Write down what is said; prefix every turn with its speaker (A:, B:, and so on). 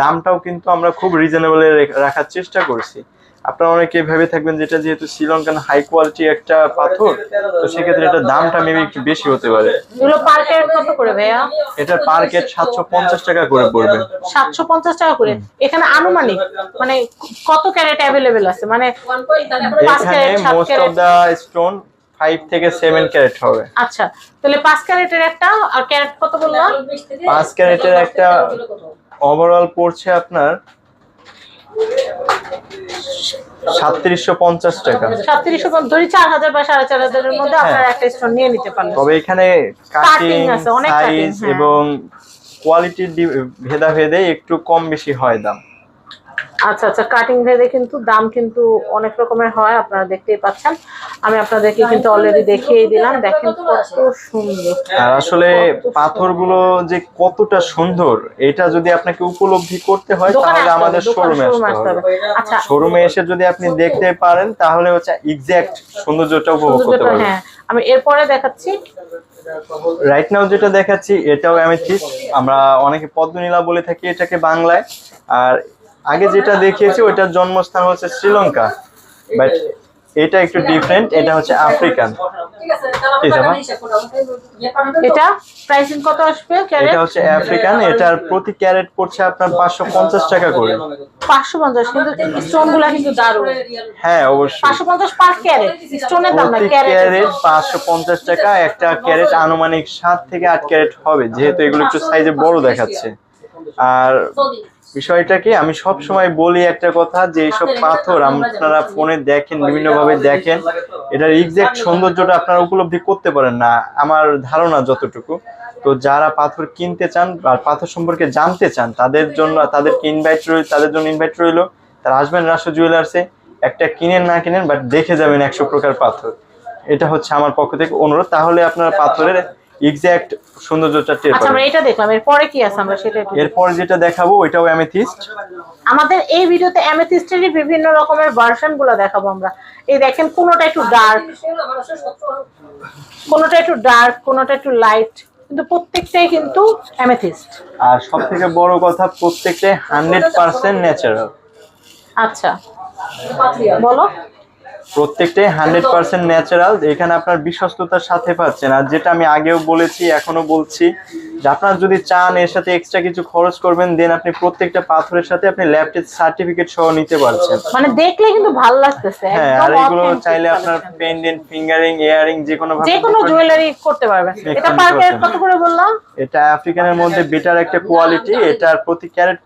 A: দামটাও কিন্তু আমরা খুব রিজনেবলে রাখার চেষ্টা করছি। আপনারা অনেকে ভেবে থাকবেন যেটা যেহেতু শ্রীলঙ্কান হাই কোয়ালিটি একটা পাথর তো সেক্ষেত্রে এটার দামটা মেবি একটু বেশি হতে পারে।
B: এগুলো পার ক্যারেট কত করে ভাইয়া?
A: এটার পার সাতশো পঞ্চাশ টাকা করে পড়বে।
B: সাতশো পঞ্চাশ টাকা করে। এখানে আনুমানিক মানে কত ক্যারেট অ্যাভেলেবেল আছে? মানে পাঁচ
A: এখানে
B: ক্যারেট সাত
A: most of the stone five থেকে সেভেন ক্যারেট হবে।
B: আচ্ছা তাহলে পাঁচ ক্যারেটের একটা আর ক্যারেট কত বললাম?
A: পাঁচ ক্যারেটের একটা ওভারঅল পড়ছে আপনার সাতত্রিশশো পঞ্চাশ টাকা।
B: সাতত্রিশশো ধরি চার হাজার বা সাড়ে চার হাজারের মধ্যে আপনারা একটা স্টোন নিয়ে নিতে পারলেন।
A: তবে এখানে কাটিং সাইজ
B: হ্যাঁ।
A: এবং কোয়ালিটির ভেদাভেদে একটু কম বেশি হয় দাম।
B: আচ্ছা আচ্ছা কাটিং ভেদে কিন্তু দাম কিন্তু অনেক রকমের হয় আপনারা দেখতেই পাচ্ছেন। আমি আপনাদেরকে কিন্তু অলরেডি দেখিয়ে দিলাম দেখেন কত সুন্দর।
A: আর আসলে পাথরগুলো যে কতটা সুন্দর এটা যদি আপনাকে উপলব্ধি করতে হয় তাহলে আমাদের শোরুমে আসতে হবে।
B: আচ্ছা।
A: শোরুমে এসে যদি আপনি দেখতে পারেন তাহলে হচ্ছে এক্সাক্ট সৌন্দর্যটা উপভোগ করতে পারবেন।
B: হ্যাঁ। আমি এরপরে দেখাচ্ছি।
A: রাইট নাও যেটা দেখাচ্ছি এটাও অ্যামেথিস্ট আমরা অনেকে পদ্মনীলা বলে থাকি এটাকে বাংলায়। আর আগে যেটা দেখিয়েছি ওইটার জন্মস্থান হচ্ছে শ্রীলঙ্কা। বাট এটা একটু ডিফারেন্ট এটা হচ্ছে আফ্রিকান
B: এটা প্রাইসিং কত আসবে ক্যারেট?
A: এটা হচ্ছে আফ্রিকান এটার প্রতি ক্যারেট পড়ছে আপনার পাঁচশো পঞ্চাশ টাকা করে।
B: পাঁচশো পঞ্চাশ কিন্তু স্টোনগুলা কিন্তু দারুণ।
A: হ্যাঁ অবশ্যই।
B: পাঁচশো পঞ্চাশ পার ক্যারেট স্টোনের দাম না
A: প্রতি
B: ক্যারেট
A: ক্যারেট পাঁচশো পঞ্চাশ টাকা একটা ক্যারেট আনুমানিক সাত থেকে আট ক্যারেট হবে যেহেতু এগুলো একটু সাইজে বড় দেখাচ্ছে। আর বিষয়টা কি আমি সব সময় বলি একটা কথা যে এইসব পাথর আপনারা ফোনে দেখেন বিভিন্ন ভাবে দেখেন। এটার এক্সাক্ট সৌন্দর্যটা আপনারা উপলব্ধি করতে পারেন না। আমার ধারণা যতটুকু। তো যারা পাথর কিনতে চান আর পাথর সম্পর্কে জানতে চান তাদের জন্য তাদেরকে ইনভাইট রইল তাদের জন্য ইনভাইট রইল। তারা আসবেন রাষ্ট্র জুয়েলার্সে একটা কিনেন না কিনেন বাট দেখে যাবেন একশো প্রকার পাথর। এটা হচ্ছে আমার পক্ষ থেকে অনুরোধ। তাহলে আপনারা পাথরের এক্সাক্ট সৌন্দর্যটা টের
B: আচ্ছা আমরা এটা দেখলাম। এরপরে কি আছে আমরা সেটা
A: এরপর যেটা দেখাবো ওইটাও অ্যামেথিস্ট
B: আমাদের এই ভিডিওতে অ্যামেথিস্টেরই বিভিন্ন রকমের ভার্সনগুলো দেখাবো আমরা। এই দেখেন কোনোটা একটু ডার্ক কোনোটা একটু ডার্ক কোনোটা একটু লাইট কিন্তু প্রত্যেকটাই কিন্তু অ্যামেথিস্ট
A: আর সব থেকে বড় কথা প্রত্যেকটাই হান্ড্রেড পার্সেন্ট ন্যাচারাল
B: আচ্ছা বলো।
A: প্রত্যেকটাই হান্ড্রেড পার্সেন্ট ন্যাচারাল এখানে আপনার বিশ্বস্ততার সাথে পাচ্ছেন। আর যেটা আমি আগেও বলেছি এখনও বলছি যে আপনার যদি চান এর সাথে এক্সট্রা কিছু খরচ করবেন দেন আপনি প্রত্যেকটা পাথরের সাথে আপনি ল্যাব টেস্ট সার্টিফিকেট সহ নিতে পারছেন।
B: মানে দেখলে কিন্তু ভালো লাগতেছে।
A: হ্যাঁ আর এগুলো চাইলে আপনার। পেন্ডেন্ট ফিঙ্গারিং ইয়ারিং যে কোনো ভাবে
B: যে কোনো জুয়েলারি করতে পারবেন। এটা পার কত করে বললাম?
A: এটা আফ্রিকানের মধ্যে বেটার একটা কোয়ালিটি এটার প্রতি ক্যারেট